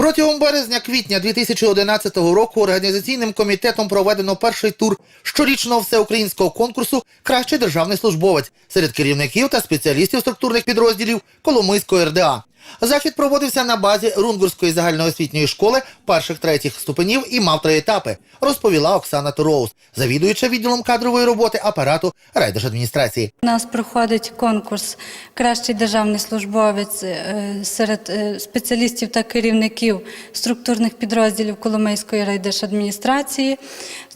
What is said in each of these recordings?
Протягом березня-квітня 2011 року організаційним комітетом проведено перший тур щорічного всеукраїнського конкурсу Кращий державний службовець серед керівників та спеціалістів структурних підрозділів Коломийської РДА. Захід проводився на базі Рунгурської загальноосвітньої школи перших третіх ступенів і мав три етапи, розповіла Оксана Туроус, завідуюча відділом кадрової роботи апарату райдержадміністрації. У нас проходить конкурс Кращий державний службовець е, серед е, спеціалістів та керівників структурних підрозділів Коломийської райдержадміністрації.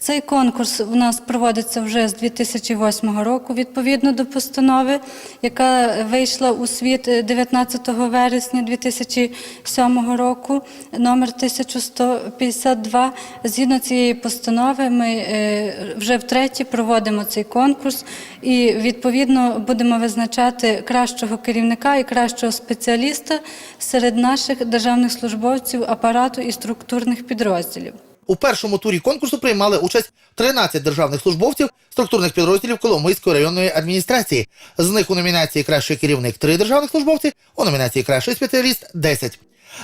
Цей конкурс у нас проводиться вже з 2008 року відповідно до постанови, яка вийшла у світ е, 19 вересня 2007 року, номер 1152. Згідно цієї постанови, ми е, вже втретє проводимо цей конкурс і відповідно будемо визначати кращого керівника і кращого спеціаліста серед наших державних службовців апарату і структурних підрозділів. У першому турі конкурсу приймали участь 13 державних службовців структурних підрозділів Коломийської районної адміністрації. З них у номінації Кращий керівник 3 державних службовці, у номінації Кращий спеціаліст 10.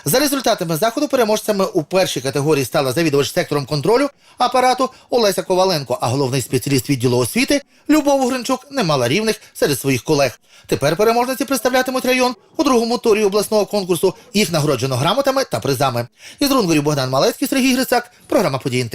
За результатами заходу переможцями у першій категорії стала завідувач сектором контролю апарату Олеся Коваленко, а головний спеціаліст відділу освіти Любов Гринчук не мала рівних серед своїх колег. Тепер переможниці представлятимуть район у другому турі обласного конкурсу. Їх нагороджено грамотами та призами. Із Рунгорів Богдан Малецький, Сергій Грицак, програма «Події НТ».